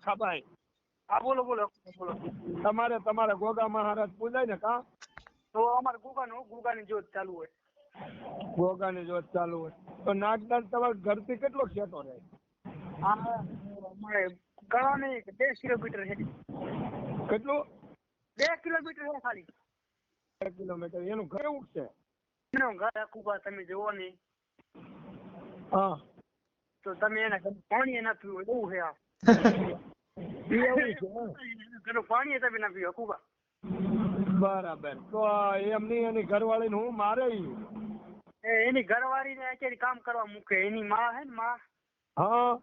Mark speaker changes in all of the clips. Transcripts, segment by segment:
Speaker 1: લાખાભાઈ
Speaker 2: હા બોલો બોલો. બોલો.
Speaker 1: તમારે તમારે ગોગા મહારાજ પૂજાય ને કા?
Speaker 2: તો અમારે ગુગાનું ગુગાની જોત ચાલુ હોય.
Speaker 1: ગોગાની જોત ચાલુ હોય. તો નાગદાન તમારા ઘરથી કેટલો ખેતો રહે?
Speaker 2: આ અમારે નહીં બે કિલોમીટર છે.
Speaker 1: કેટલું?
Speaker 2: બે કિલોમીટર છે ખાલી.
Speaker 1: બે કિલોમીટર. એનું ઘર છે?
Speaker 2: એનું ઘર આખું તમે જોવો નહીં
Speaker 1: હા.
Speaker 2: તો તમે એના પાણી ના પીવું એવું છે આ.
Speaker 1: હે?
Speaker 2: એના ઘરનું પાણી તમે ના પીવો કુબા
Speaker 1: બરાબર. તો એમની એની ઘરવાળી હું મારે
Speaker 2: એની ઘરવાળી ને અત્યારે કામ કરવા મૂકે. એની માં હે ને માં?
Speaker 1: હા.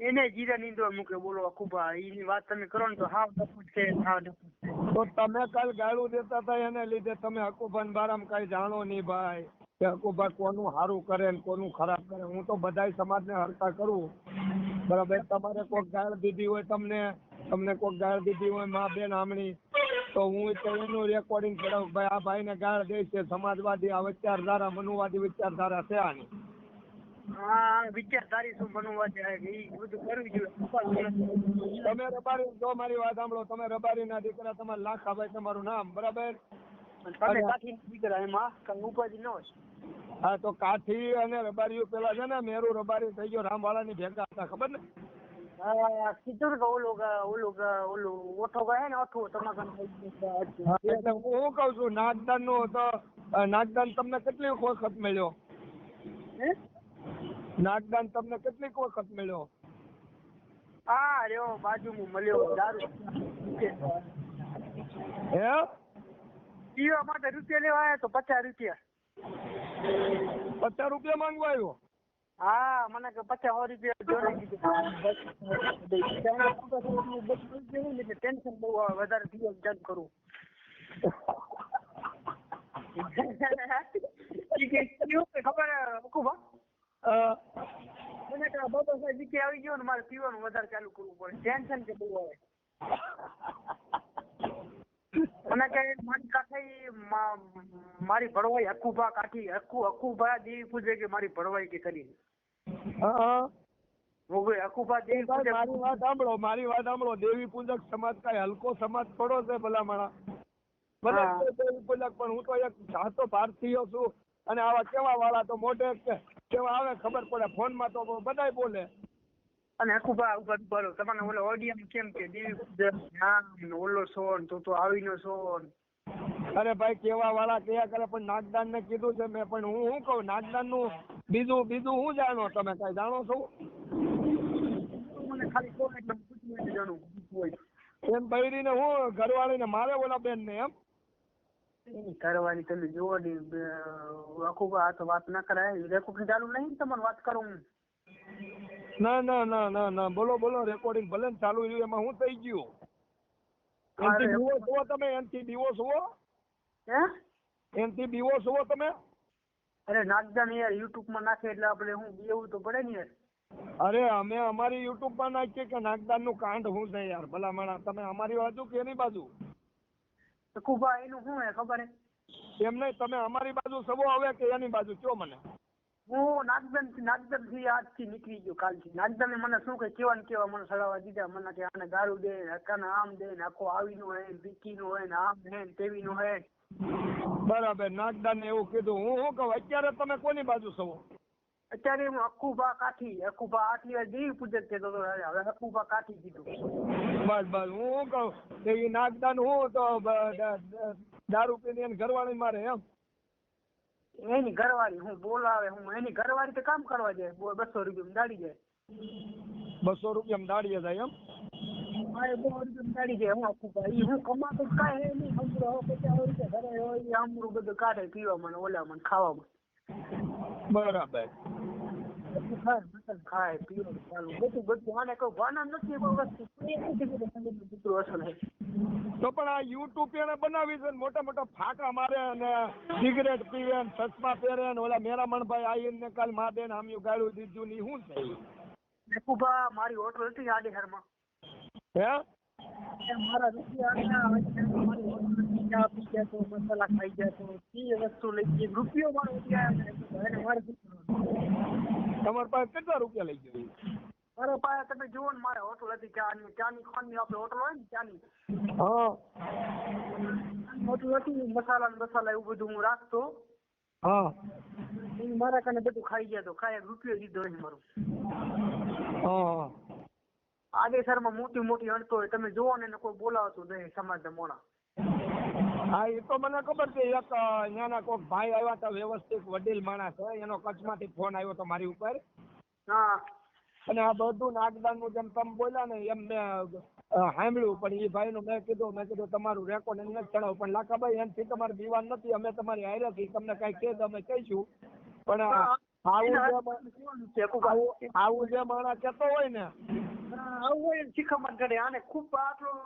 Speaker 2: એને જીરા નીંદવા મૂકે બોલો અકુબા એની વાત તમે કરો ને તો હાવ ડફૂટ છે હાવ ડફૂટ છે.
Speaker 1: તો તમે કાલ ગાળું દેતા હતા એને લીધે તમે હકુભાઈ બારામાં કઈ જાણો નહીં ભાઈ. કે કોનું સારું કરે ને કોનું ખરાબ કરે. હું તો બધાય સમાજને હરતા કરું. બરાબર? તમારે કોઈક ગાળ દીધી હોય તમને તમને કોઈક ગાળ દીધી હોય મા બેન આમણી તો હું તો એનું રેકોર્ડિંગ કરાવું. ભાઈ આ ભાઈને ગાળ દે છે. સમાજવાદી આ વિચારધારા મનુવાદી વિચારધારા છે આની.
Speaker 2: હા વિચારધારી શું બનવા એ બધું કરવું જોઈએ.
Speaker 1: તમે રબારી જો મારી વાત સાંભળો તમે રબારી ના દીકરા તમારા લાખાભાઈ તમારું નામ બરાબર?
Speaker 2: તમે કાઠી દીકરા એમાં કઈ ઉપાધિ ન હોય.
Speaker 1: હા તો કાઠી અને રબારીઓ પેલા છે ને મેરુ રબારી થઈ ગયો રામવાળાની ભેગા હતા ખબર ને?
Speaker 2: કીધું કે ઓલું ઓલું ઓલું ઓઠો ગયા ને ઓઠો તમાકુ
Speaker 1: એટલે હું કઉ છું નાગદાનનું તો નાગદાન તમને કેટલી વખત મળ્યો?
Speaker 2: હે?
Speaker 1: નાગદાન તમને કેટલીક વખત મળ્યો?
Speaker 2: હા રહ્યો બાજુમાં મળ્યો દારૂ.
Speaker 1: હે?
Speaker 2: પીવા માટે રૂપિયા લેવા આવ્યા તો પચાસ રૂપિયા.
Speaker 1: પચાસ રૂપિયા માંગવા આવ્યો?
Speaker 2: હા મને કે પચાસ સો રૂપિયા જોડે ટેન્શન બહુ આવે વધારે પીવા ચાલુ કરું. ઈ ખબર હકુબા
Speaker 1: અ,
Speaker 2: મને કે બાબા સાહેબ આવી ગયો ને મારે પીવાનું વધારે ચાલુ કરવું પડે. ટેન્શન કે બહુ આવે. મને કે મારી કાઠી મારી ભરવાઈ હકુભા કાઠી હકુ હકુભા દેવી પૂજે કે મારી ભરવાઈ કે કરી.
Speaker 1: હા
Speaker 2: ભોગવે હકુભા દેવી પૂજે.
Speaker 1: મારી વાત સાંભળો મારી વાત સાંભળો. દેવી પૂજક સમાજ કઈ હલકો સમાજ થોડો છે ભલા માણા ભલે દેવી પૂજક પણ હું તો એક સાચો ભારતીય છું. અને આવા કેવા વાળા તો મોઢે કેવા આવે ખબર પડે ફોનમાં તો બધાય બોલે.
Speaker 2: અને હકુભા ઉપર બરો તમને ઓલો ઓડિયમ કેમ કે દેવી નામ ઓલો સોન તો તો આવીનો સોન
Speaker 1: અરે ભાઈ કેવા વાળા કયા કરે પણ નાગદાન ને કીધું છે મેં. પણ હું શું કહું? નાગદાનનું બીજું બીજું હું જાણો? તમે કઈ જાણો છો?
Speaker 2: મને ખાલી કોણ એટલે પૂછવું જાણું.
Speaker 1: એમ બૈરી ને હું ઘરવાળીને મારે ઓલા બેન ને એમ?
Speaker 2: એની ઘરવાળી તમે જુઓ ને આખું આ તો વાત ના કરાય. રેકોર્ડિંગ ચાલુ નહીં? ને તમારે વાત કરું
Speaker 1: ના ના ના ના ના બોલો બોલો રેકોર્ડિંગ ભલે ને ચાલુ રહ્યું એમાં હું થઈ ગયું? એનથી. બીવો છો તમે? એનથી બીવો છો
Speaker 2: હે?
Speaker 1: એનથી બીવો છો તમે?
Speaker 2: અરે નાગદાન યાર યુટ્યુબમાં નાખે એટલે આપણે હું બેવું તો પડે ને યાર.
Speaker 1: અરે અમે અમારી યુટ્યુબમાં નાખીએ કે નાગદાનનું કાંડ હું છે યાર ભલા માણા તમે અમારી બાજુ કે એની બાજુ?
Speaker 2: તો એનું શું હે ખબર હે?
Speaker 1: એમ નહીં તમે અમારી બાજુ સવો આવે કે એની બાજુ? કયો મને?
Speaker 2: હું નાગદન નાગદનથી આજથી નીકળી ગયો કાલથી. નાગદને મને શું કે કેવા ને કેવા મને સડાવવા દીધા. મને કે આને દારૂ દે હકાને આમ દે ને આખો આવીનો હે બીકી નું હે ને આમ હે ને તેવીનો હે.
Speaker 1: બરાબર. નાગદા ને એવું કીધું. હું શું કહું? અત્યારે તમે કોની બાજુ છો?
Speaker 2: અત્યારે હું અક્કુબા કાઠી અક્કુબા આટલી વાર દેવી પૂજક કહેતો હતો હવે અક્કુબા કાઠી કીધું.
Speaker 1: બસ બસ. હું શું કહું? કે નાગદાન હું તો દારૂ પીને ઘરવાળી મારે એમ?
Speaker 2: એની ઘરવાળી હું બોલાવે હું એની ઘરવાળી તો કામ કરવા જાય બસો રૂપિયા દાડી જાય
Speaker 1: બસો રૂપિયા દાડી જાય એમ
Speaker 2: મારે બહુ રૂપિયા દાડી જાય હું અક્કુબા ઈ હું કમાતો કાંઈ નહીં હમણાં પચાસ રૂપિયા ઘરે હોય ઈ આમરું બધું કાઢે પીવામાં ઓલામાં ખાવામાં
Speaker 1: બરાબર
Speaker 2: ખાય મટન ખાય પીવું ચાલુ બધું બધું આને કોઈ ભાના નથી કોઈ વસ્તુ અસર હે
Speaker 1: તો પણ આ યુટ્યુબ એને બનાવી છે મોટા મોટા ફાંકા મારે અને સિગરેટ પીવે ને ચશ્મા પહેરે ને ઓલા મેરામણભાઈ આવીને કાલ મા બેન આમ્યું ગાળું દીધું ની શું છે?
Speaker 2: મારી હોટલ હતી આડીહરમાં
Speaker 1: હે
Speaker 2: એ મારા ગયા તો મસાલા ખાઈ ગયા તો એ વસ્તુ લઈ ગઈ રૂપિયો મારો?
Speaker 1: તમારી પાસે કેટલા રૂપિયા લઈ ગયો ઈ?
Speaker 2: મારા તમે જુઓ ને મારે હોટલ હતી ચાની ચાની ખાનની આપણે હોટલ હોય ને ચાની
Speaker 1: હા.
Speaker 2: હોટલ હતી મસાલા મસાલા એવું બધું હું રાખતો.
Speaker 1: હા.
Speaker 2: મારા કને બધું ખાઈ ગયા તો ખાય રૂપિયો દીધો નહીં મારું.
Speaker 1: હા.
Speaker 2: આદેસરમાં મોટી મોટી અડતો હોય તમે જુઓ ને એને કોઈ બોલાવતું નહીં સમાજના મોણા.
Speaker 1: હા એ તો મને ખબર છે એક ત્યાંના કોઈક ભાઈ આવ્યા હતા વ્યવસ્થિત વડીલ માણસ છે એનો કચ્છમાંથી ફોન આવ્યો તો મારી ઉપર.
Speaker 2: હા.
Speaker 1: અને આ બધું નાગદાનનું જેમ તમે બોલ્યા ને એમ મેં સાંભળ્યું. પણ એ ભાઈનું મેં કીધું મેં કીધું તમારું રેકોર્ડ એને ચડાવ. પણ લાખાભાઈ એમથી તમારે દીવાન નથી. અમે તમારી હારે થી તમને કઈ કહે તો અમે કહીશું. પણ આવું જે માણસ કહેતો હોય ને
Speaker 2: શિખામણ કરે. આને ખૂબ આટલું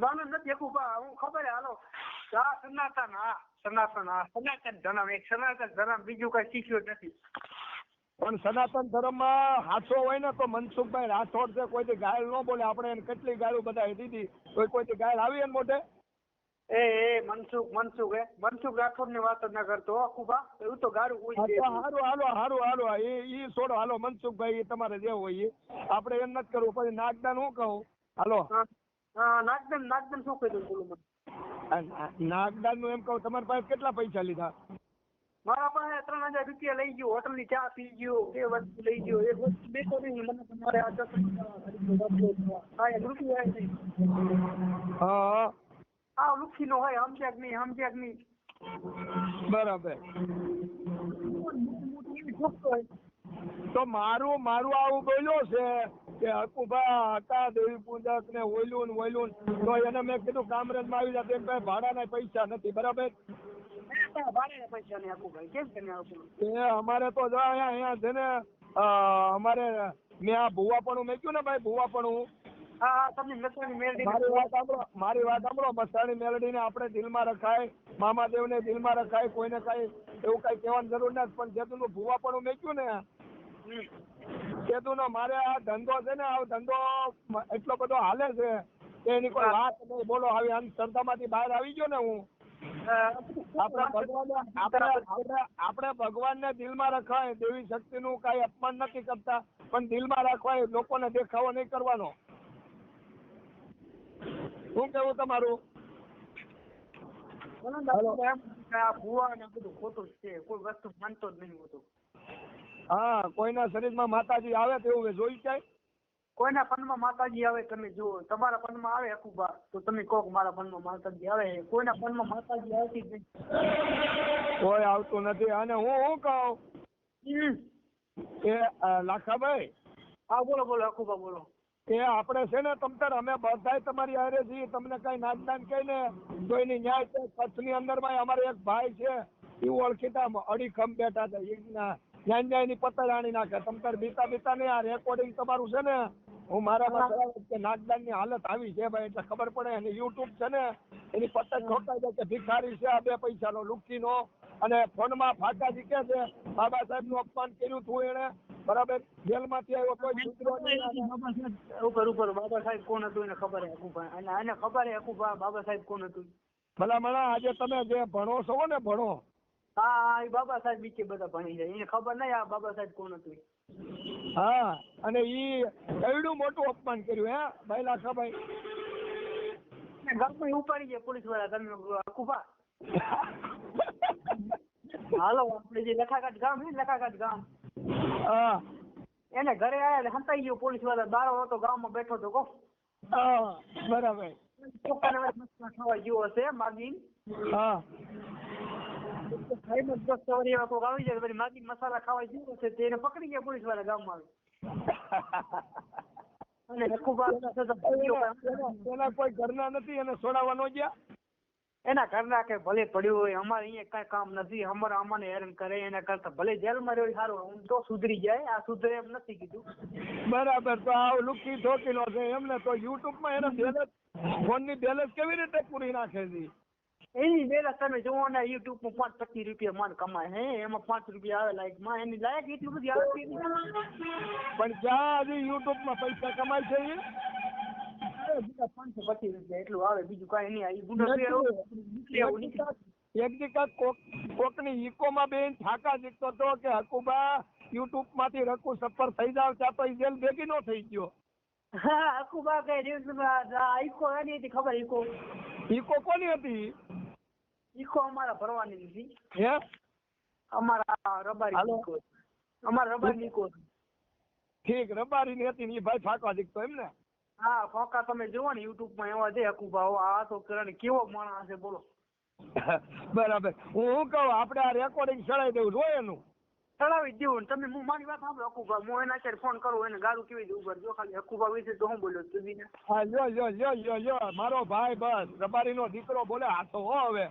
Speaker 2: ગાનું નથી એકું હું ખબર હે હાલો. આ સનાતન હા સનાતન હા સનાતન ધર્મ એક સનાતન ધર્મ બીજું કઈ શીખ્યું નથી.
Speaker 1: પણ સનાતન ધર્મમાં હાથો હોય ને તો મનસુખભાઈ રાઠોડ છે કોઈથી ગાયલ ન બોલે. આપણે એને કેટલી ગાયું બધા દીધી કોઈ કોઈથી ગાયલ આવી એને મોઢે
Speaker 2: એ એ મનસુખ મનસુખ એ. મનસુખ રાઠોડની વાત ના કરતો અકુબા એવું તો ગારું કોઈ
Speaker 1: હારું હાલો હારું હાલો. એ ઈ છોડો હાલો મનસુખભાઈ ઈ તમારે જેવું હોય ઈ. આપણે એમ નથી કરવું પછી નાગદાન હું કહું? હાલો.
Speaker 2: નાગદાન નાગદન શું કહી દઉં બોલું મને?
Speaker 1: નાગદાનનું એમ કહું તમારી પાસે કેટલા પૈસા લીધા?
Speaker 2: મારા પાસે ત્રણ હજાર રૂપિયા લઈ ગયો હોટલની ચા પી ગયો બે વસ્તુ લઈ ગયો એક વસ્તુ બે તો નહીં મને તમારે આ દસ રૂપિયા હા એક રૂપિયા
Speaker 1: હા.
Speaker 2: આ લુખી નો હોય સમજ્યા નહીં સમજ્યા નહીં.
Speaker 1: બરાબર. તો મારું મારું આવું બોલ્યો છે કે હકુભા હતા દેવી પૂજક ને ને ઓયલું તો એને મેં કીધું કામરેજમાં આવી જાય ભાડા ભાઈ ભાડાના પૈસા નથી. બરાબર? અમારે તો જો અહીંયા અહીંયા છે ને અમારે મેં આ ભુવાપણું મેક્યું ને ભાઈ
Speaker 2: મેળવી
Speaker 1: મારી વાત સાંભળો મારી વાત સાંભળો મસાણી મેલડીને આપણે દિલમાં રખાય મામાદેવને દિલમાં રખાય કોઈને કઈ એવું કઈ કહેવાની જરૂર નથી પણ જેતુંનું ભુવાપણું મેક્યું ને કેતુંનો મારે આ ધંધો છે ને આ ધંધો એટલો બધો હાલે છે એની કોઈ વાત નહીં. બોલો આવી અંધશ્રદ્ધામાંથી બહાર આવી ગયો ને હું. આપણે ભગવાન આપણે આપણે આપણે ભગવાનને દિલમાં રખાય દેવી શક્તિનું કાંઈ અપમાન નથી કરતા. પણ દિલમાં રાખવાય લોકોને દેખાવો નહીં કરવાનો. શું કેવું તમારું?
Speaker 2: ભુવા ને બધું ખોટું છે કોઈ વસ્તુ માનતો જ નહીં હોતું
Speaker 1: હા કોઈના શરીરમાં માતાજી આવે તેવું એવું જોઈ જાય
Speaker 2: કોઈના પનમાં માતાજી આવે તમે જુઓ તમારા પનમાં આવે અકુબા તો તમે કહો મારા પનમાં માતાજી આવે. કોઈના પનમાં માતાજી આવતી જ નહીં
Speaker 1: કોઈ આવતું નથી. અને હું શું કહું. કે લાખાભાઈ?
Speaker 2: હા બોલો બોલો અકુબા બોલો.
Speaker 1: કે આપણે છે ને તમતર અમે બધાય તમારી હારે છીએ. તમને કઈ નાચદાન કહીને કોઈની ન્યાય છે કચ્છની અંદરમાં અમારે એક ભાઈ છે એ ઓળખીતા અડીખમ બેઠા હતા એના ન્યાયની પતરાણી નાખે. તમતર બીતા બીતા નહીં આ રેકોર્ડિંગ તમારું છે ને હું મારામાં કરાવું કે નાગદાનની હાલત આવી છે ભાઈ એટલે ખબર પડે. અને યુટ્યુબ છે ને એની પતંગ ઠોકાઈ જાય કે ભિખારી છે આ બે પૈસાનો લુખીનો અને ફોનમાં ફાટા જીકે છે બાબા સાહેબનું અપમાન કર્યું હતું એણે. બરાબર? જેલમાંથી આવ્યો કોઈ છૂટરો
Speaker 2: ઉપર ઉપર બાબા સાહેબ કોણ હતું એને ખબર હે અને આને ખબર હે બાબા સાહેબ કોણ હતું?
Speaker 1: ભલા મણા આજે તમે જે ભણો છો ને ભણો.
Speaker 2: હા એ બાબા સાહેબ બીચે બધા ભણી જાય. એને ખબર નહીં આ બાબા સાહેબ કોણ હતું.
Speaker 1: હા અને ઈ એવડું મોટું અપમાન કર્યું હે ભાઈ લાખાભાઈ
Speaker 2: એને ઉપાડી ગયા પોલીસવાળા તમે હકુબા હાલો આપણે જે લખાકાટ ગામ છે લખાકાટ ગામ.
Speaker 1: હા.
Speaker 2: એને ઘરે આયા હંતાઈ ગયો પોલીસવાળા દારો હતો ગામમાં બેઠો તો કો
Speaker 1: હા બરાબર.
Speaker 2: ચોખ્ખાને હવે મસલા ખાવા ગયો હશે માગીન.
Speaker 1: હા.
Speaker 2: ખાઈને દસ સવારે એવા કોક આવી જાય પછી માગીન મસાલા ખાવા ગયો હશે તેને પકડી ગયા પોલીસવાળા ગામમાં અને હકુબા
Speaker 1: એના એના કોઈ ઘરના નથી એને છોડાવવા ન ગયા?
Speaker 2: એના ઘરના કે ભલે પડ્યું હોય અમારે અહીંયા કઈ કામ નથી અમારે અમને હેરાન કરે એના કરતા ભલે જેલમાં રહ્યો સારું હું તો સુધરી જાય આ સુધરે એમ નથી કીધું.
Speaker 1: બરાબર તો આ લુકી ઠોકીનો છે એમને તો યુટ્યુબમાં એને બેલેન્સ ફોનની બેલેન્સ કેવી રીતે પૂરી નાખે છે?
Speaker 2: એની વેલા તમે જોવો ને યુટ્યુબમાં પાંચ પચીસ રૂપિયા મન કમાય હે? એમાં પાંચ રૂપિયા આવે લાઈકમાં. એની લાયક એટલું બધી આવતી
Speaker 1: પણ જ્યાં હજી યુટ્યુબમાં પૈસા કમાય છે
Speaker 2: પાંચસો પચીસ રૂપિયા એટલું આવે બીજું કઈ નહીં.
Speaker 1: એક દીકા કોક બેન થાકા કે હકુબા યુટ્યુબમાંથી રકુ સફર થઈ જાવ ત્યાં તો જેલ ભેગી નો થઈ ગયો.
Speaker 2: હા અકુબા કઈ રીલ્સમાં આ ઈકો એની ખબર ઈકો
Speaker 1: ઈકો કોની હતી?
Speaker 2: ઈકો અમારા ભરવાની નથી
Speaker 1: હે?
Speaker 2: અમારા રબારી ઈકો અમારા રબારી ઈકો
Speaker 1: ઠીક રબારી ની હતી ને ભાઈ ફાંકવા દીકતો એમ ને
Speaker 2: હા ફોકા તમે જુઓ ને યુટ્યુબમાં એવા છે અકુબા આ તો કરે કેવો માણસ છે બોલો.
Speaker 1: બરાબર. હું શું કહું આપણે આ રેકોર્ડિંગ ચડાવી દેવું જોઈએ એનું.
Speaker 2: ચડાવી દેવું ને તમે હું મારી વાત સાંભળો અકુબા હું એના અત્યારે ફોન કરું એને ગાડું કેવી દઉં ઉપર જો ખાલી અકુબા વિશે તો હું બોલ્યો તું ને
Speaker 1: હા લ્યો લ્યો લ્યો લ્યો લ્યો. મારો ભાઈ બસ રબારી નો દીકરો બોલે હાથો હો હવે.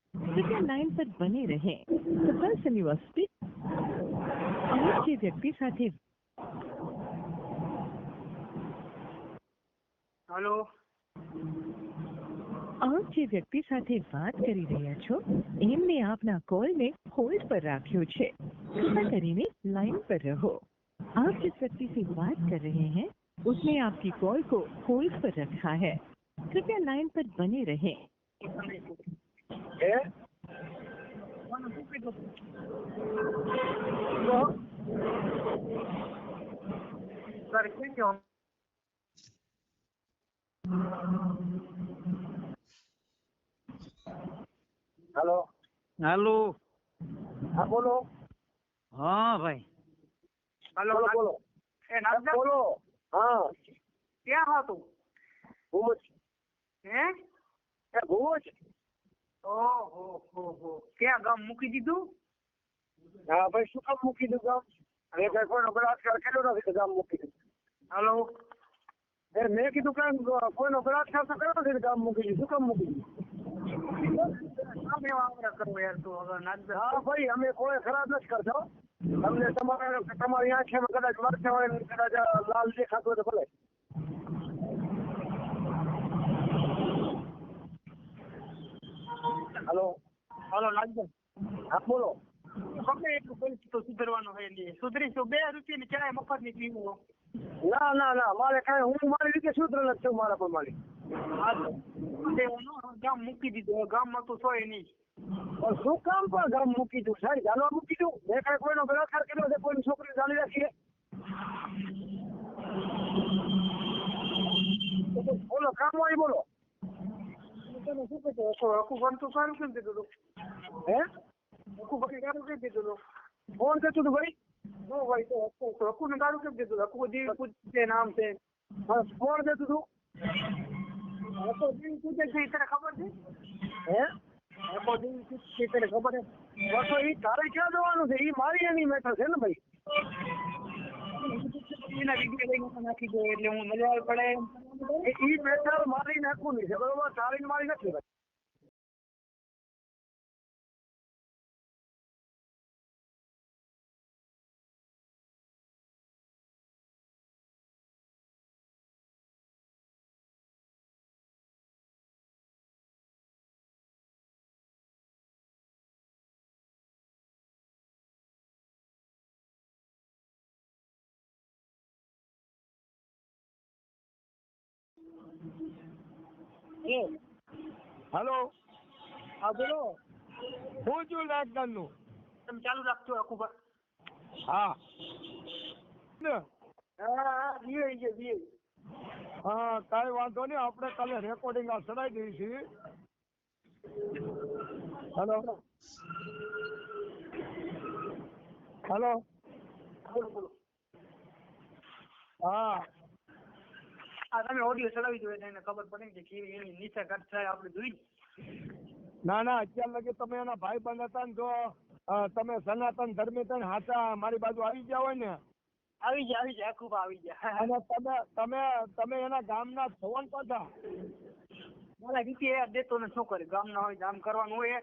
Speaker 3: लाइन पर बने तो रहे। The person you are speak જે વ્યક્તિ સાથે
Speaker 2: હેલો
Speaker 3: એમને આપના હોલ્ડ પર રાખ્યો છે કૃપા કરીને पर रहो। आप जिस व्यक्ति से बात कर रहे हैं उसने आपकी कॉल को होल्ड पर रखा है। कृपया लाइन पर बने रहे।
Speaker 1: હે
Speaker 2: સર કેમ છો
Speaker 1: હાલો
Speaker 4: હાલો
Speaker 1: હા બોલો
Speaker 4: હા ભાઈ
Speaker 2: હાલો
Speaker 1: બોલો બોલો
Speaker 2: એ નાગદા
Speaker 1: બોલો હા
Speaker 2: ક્યાં હતું
Speaker 1: ભુજ
Speaker 2: હે
Speaker 1: એ ભુજ
Speaker 2: ઓહો હો હો. ક્યાં ગામ મૂકી દીધું?
Speaker 1: હા ભાઈ શું કામ મૂકી દીધું ગામ? હવે કઈ કોઈનો બળાત્કાર કર્યો નથી તો ગામ મૂકી દીધું.
Speaker 2: હાલો.
Speaker 1: એ મેં કીધું કઈ કોઈનો બળાત્કાર તો કર્યો નથી ગામ મૂકી દીધું. શું કામ મૂકી દીધું?
Speaker 2: કામ એવા આવરા કરો યાર તું હવે
Speaker 1: હા ભાઈ અમે કોઈ ખરાબ નથી કરતો તમને તમારે તમારી આંખે કદાચ મરચા હોય ને કદાચ લાલ દેખાતો હોય તો ભલે. હાલો.
Speaker 2: હલો નાગદા
Speaker 1: હા બોલો.
Speaker 2: ગમે એટલું કરીશ તો સુધરવાનું હોય નહીં સુધરીશું બે રૂપિયાની ક્યાંય મફતની પીવું
Speaker 1: ના ના ના મારે કાંઈ હું મારી રીતે સુધર જ છું મારા પર મારી
Speaker 2: દેવાનું ગામ મૂકી દીધું. ગામમાં તો સોય નહીં.
Speaker 1: પણ શું કામ પણ ગામ મૂકી દઉં? સાહેબ ચાલવા મૂકી દઉં. મેં કાંઈ કોઈનો બળાત્કાર કર્યો છે કોઈની છોકરી ચાલી રાખીએ બોલો કામ હોય બોલો.
Speaker 2: તમે શું કહેતો હતો હકુ તો સારું કેમ કીધું હતું
Speaker 1: હે
Speaker 2: આખું બની સારું કેમ કીધું હતું
Speaker 1: ફોન કરતું હતું ભાઈ
Speaker 2: નો ભાઈ તો હકુ તો હકુને સારું કેમ કીધું હકુ દેવી પૂજ છે નામ છે
Speaker 1: હા ફોન કરતું હતું
Speaker 2: હકો દેવી પૂછે છે તને ખબર છે
Speaker 1: હે
Speaker 2: હકો દેવી પૂછે તને ખબર છે
Speaker 1: બસો ઈ તારે ક્યાં જવાનું છે એ મારી એની મેટર છે ને ભાઈ
Speaker 2: એના વીડિયો લઈને નાખી દો એટલે હું મજા પડે
Speaker 1: એ- બે ચાર મારી નાખવાની છે બરોબર તારી ને મારી નથી હાલો.
Speaker 2: હા બોલો.
Speaker 1: હું છું લાગદાનનું
Speaker 2: તમે ચાલુ રાખજો બા
Speaker 1: હા.
Speaker 2: હા છે
Speaker 1: કાંઈ વાંધો નહીં આપણે કાલે રેકોર્ડિંગ આ ચડાવી દઈએ છીએ હલો. હલો હા.
Speaker 2: આ તમે ઓડિયો ચડાવી દો એને ખબર પડે ને કે કેવી એની નીચે કટ થાય આપણે જોઈ
Speaker 1: ના ના અત્યાર લગી તમે એના ભાઈ બંધ હતા ને જો તમે સનાતન ધર્મે થઈને હાચા મારી બાજુ આવી ગયા હોય ને?
Speaker 2: આવી જાય આવી જાય ખૂબ આવી જાય
Speaker 1: અને તમે તમે તમે એના ગામના છો ને પાછા?
Speaker 2: મારા રીતે દેતો ને શું કરે? ગામ ના હોય ગામ કરવાનું હોય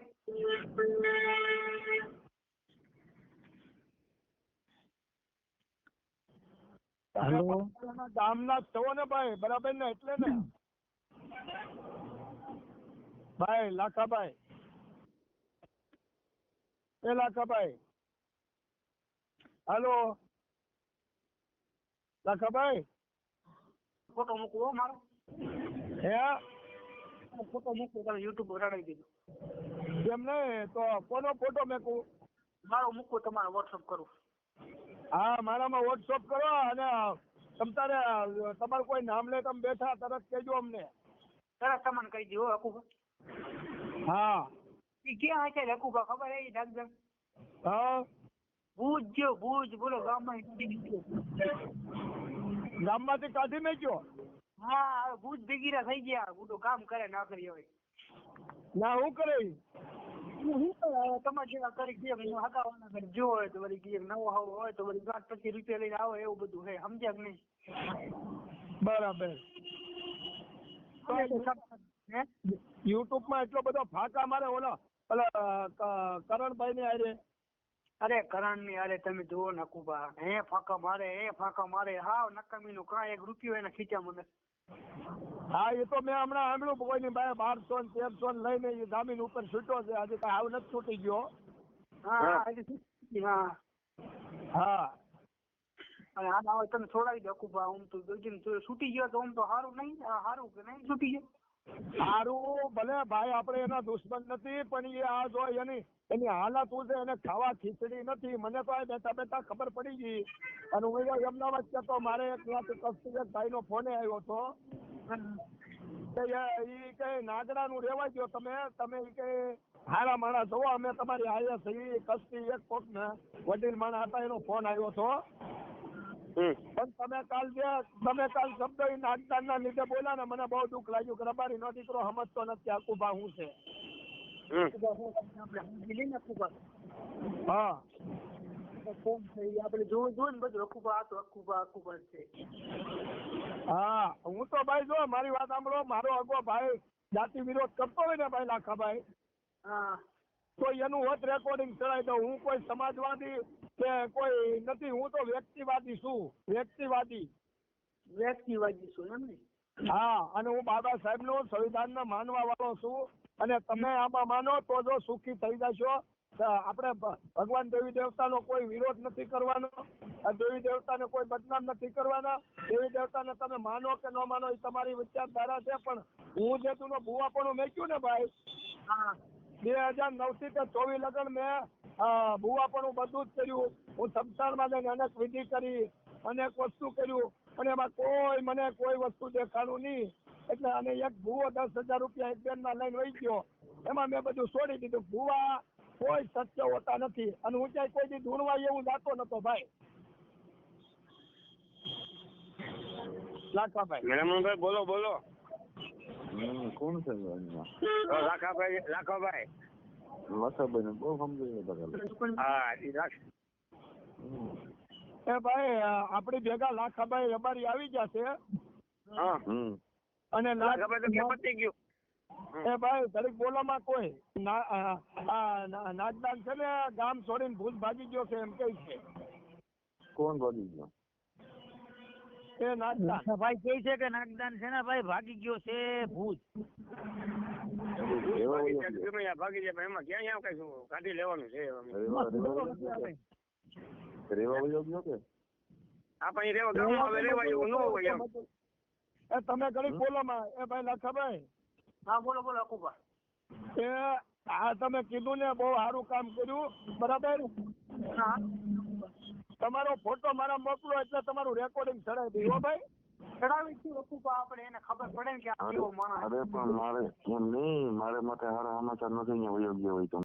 Speaker 4: હાલો?
Speaker 1: ગામના છો ને ભાઈ બરાબર ને? એટલે ને. ભાઈ લાખાભાઈ. એ લાખાભાઈ. હેલો? લાખાભાઈ?
Speaker 2: ફોટો મૂકવો મારો.
Speaker 1: હે?
Speaker 2: ફોટો મૂકવો તમે યુટ્યુબ રડાવી દીધો.
Speaker 1: કેમ નહીં તો કોનો ફોટો મેકું?
Speaker 2: મારો મૂકવો તમારે વોટ્સઅપ કરું.
Speaker 1: હા મારામાં વોટ્સઅપ કરો અને તમ તારે તમારું કોઈ નામ લે તમે બેઠા તરત કહેજો અમને.
Speaker 2: તરત તમને કહી દઉં હકુભા.
Speaker 1: હા.
Speaker 2: એ ક્યાં હશે હકુભા? ખબર હે ઈ ડાકઘર
Speaker 1: હા.
Speaker 2: ભૂજ ગયો ભૂજ બોલો ગામમાં.
Speaker 1: ગામમાંથી કાઢી મેક્યો
Speaker 2: હા ભૂજ ભીગીરા થઈ ગયા. બધું કામ કરે ના કરી હોય.
Speaker 1: ના હું કરે
Speaker 2: તમારે જેવા કરી દે હું હકાવાના કરે જો હોય તો વળી કીએ નવો હાવ હોય તો વળી પાંચ પચીસ રૂપિયા લઈને આવે એવું બધું હે સમજ્યા કે નહીં?
Speaker 1: બરાબર.
Speaker 2: અમે તો સબ- હે?
Speaker 1: યુટ્યુબમાં એટલો બધો ફાકા મારે ઓલો ઓલો કરણ કરણભાઈ ને આરે
Speaker 2: અરે કરણની અરે તમે જુઓ નકુબા હે ફાંકા મારે હે ફાંકા મારે હાવ નકામી નું કાંઈ એક રૂપિયો એને ખીચા મને
Speaker 1: હા એ તો મેં હમણાં સાંભળ્યું કોઈની ભાઈ બારસો ને તેરસો ને લઈને એ જામીન ઉપર છૂટ્યો છે. આજે કઈ આવ નથી છૂટી ગયો.
Speaker 2: હા હા અને આના હવે તમે છોડાવી દો કુબા આમ તો છૂટી ગયો તો આમ તો સારું નહીં આ સારું કે નહીં છૂટી ગયો?
Speaker 1: સારું, ભલે ભાઈ આપણે એના દુશ્મન નથી, પણ એ આ જો એની એની હાલત છે એને ખાવા ખીચડી નથી. મને તો બેઠા બેઠા ખબર પડી ગઈ. અને હું વચ્ચે કહેતો મારે એક કસ્તુરબેન ભાઈનો ફોન આવ્યો હતો. ઈ કે નાગડાનું રેવા ગયો તમે તમે ઈ કે હારા માણસ જોવો અમે તમારી હારે થઈ કસ્તી એક કોક ને વડીલ માણા હતા, એનો ફોન આવ્યો હતો. પણ તમે કાલ જે તમે કાલ શબ્દ નાગદાનના લીધે બોલ્યા ને મને બહુ દુઃખ લાગ્યું કે રબારી નો દીકરો સમજતો નથી આ કુબા હું છે.
Speaker 2: હું આપણે જોવું જોઈએ ને બધું અકુબા આ તો અકુબા અકુબા જ છે.
Speaker 1: હા હું તો ભાઈ જો મારી વાત સાંભળો મારો અગો ભાઈ જાતિ વિરોધ કરતો હોય ને ભાઈ લાખાભાઈ
Speaker 2: હા.
Speaker 1: તો એનું હોત રેકોર્ડિંગ ચડાવી દઉં. હું કોઈ સમાજવાદી કે કોઈ નથી હું તો વ્યક્તિવાદી છું વ્યક્તિવાદી.
Speaker 2: વ્યક્તિવાદી છું એમ ને?
Speaker 1: હા અને હું બાબા સાહેબ નો સંવિધાન ને માનવા વાળો છું. અને તમે આમાં માનો તો જો સુખી થઈ જશો. આપણે ભગવાન દેવી દેવતાનો કોઈ વિરોધ નથી કરવાનો. દેવી દેવતાને કોઈ બદનામ નથી કરવાના. દેવી દેવતાને તમે માનો કે ન માનો એ તમારી વિચારધારા છે પણ હું જે તું ભૂવાપણું પણ મેક્યું ને ભાઈ? બે હજાર નવથી ચોવીસ લગન મેં ભૂવા પણ બધું જ કર્યું. હું સંસારમાં જઈને અનેક વિધિ કરી અનેક વસ્તુ કર્યું. અને એમાં કોઈ મને કોઈ વસ્તુ દેખાડું નહીં. એટલે અને એક ભૂવો દસ હજાર રૂપિયા એક બેન લઈને વહી ગયો. એમાં મેં બધું છોડી દીધું. ભૂવા કોઈ સત્ય હોતા નથી. અને હું ક્યાંય કોઈ દી ધૂણવા એવું જાતો નતો ભાઈ. લાખાભાઈ.
Speaker 5: મેડમભાઈ બોલો બોલો.
Speaker 6: કોણ છે
Speaker 5: લાખાભાઈ લાખાભાઈ.
Speaker 6: લખાભાઈને બહુ સમજાવી બધા
Speaker 5: હા ઈ લાખ
Speaker 1: એ ભાઈ આપણી ભેગા લાખાભાઈ રબારી આવી ગયા છે.
Speaker 5: હા.
Speaker 1: અને એ ભાઈ દરેક બોલામાં કોઈ. ના આ- આ ના- નાગદાન છે ને ગામ છોડીને ભૂલ ભાગી ગયો છે એમ કઈ છે.
Speaker 6: કોણ ભાગી ગયો?
Speaker 1: એ નાગદાન.
Speaker 4: ભાઈ કહે છે કે નાગદાન છે ને ભાઈ ભાગી ગયો છે ભૂત
Speaker 5: ભાગી જાય, એમાં ક્યાં ક્યાં કઈ શું કાઢી લેવાનું છે
Speaker 6: રેવા વયો ગયો કે? ગયો કે
Speaker 5: આપણે રેવા ગામમાં હવે રેવા એવું ન હોય એમ.
Speaker 1: એ તમે ઘડીક બોલોમાં. એ ભાઈ લાખાભાઈ.
Speaker 2: હા બોલો બોલો અકુબા
Speaker 1: એ આ તમે કીધું ને બહુ સારું કામ કર્યું. બરાબર?
Speaker 2: હા.
Speaker 1: તમારો ફોટો મારા મોકલો એટલે તમારું રેકોર્ડિંગ ચડાવી દઈ ભાઈ.
Speaker 2: ચડાવી છું અકુબા એને ખબર પડે કે
Speaker 6: અરે
Speaker 2: કેવો માણસ
Speaker 6: અરે પણ મારે એમ નહીં? મારે માટે હારા સમાચાર નથી અહીંયા વયો હોય તો.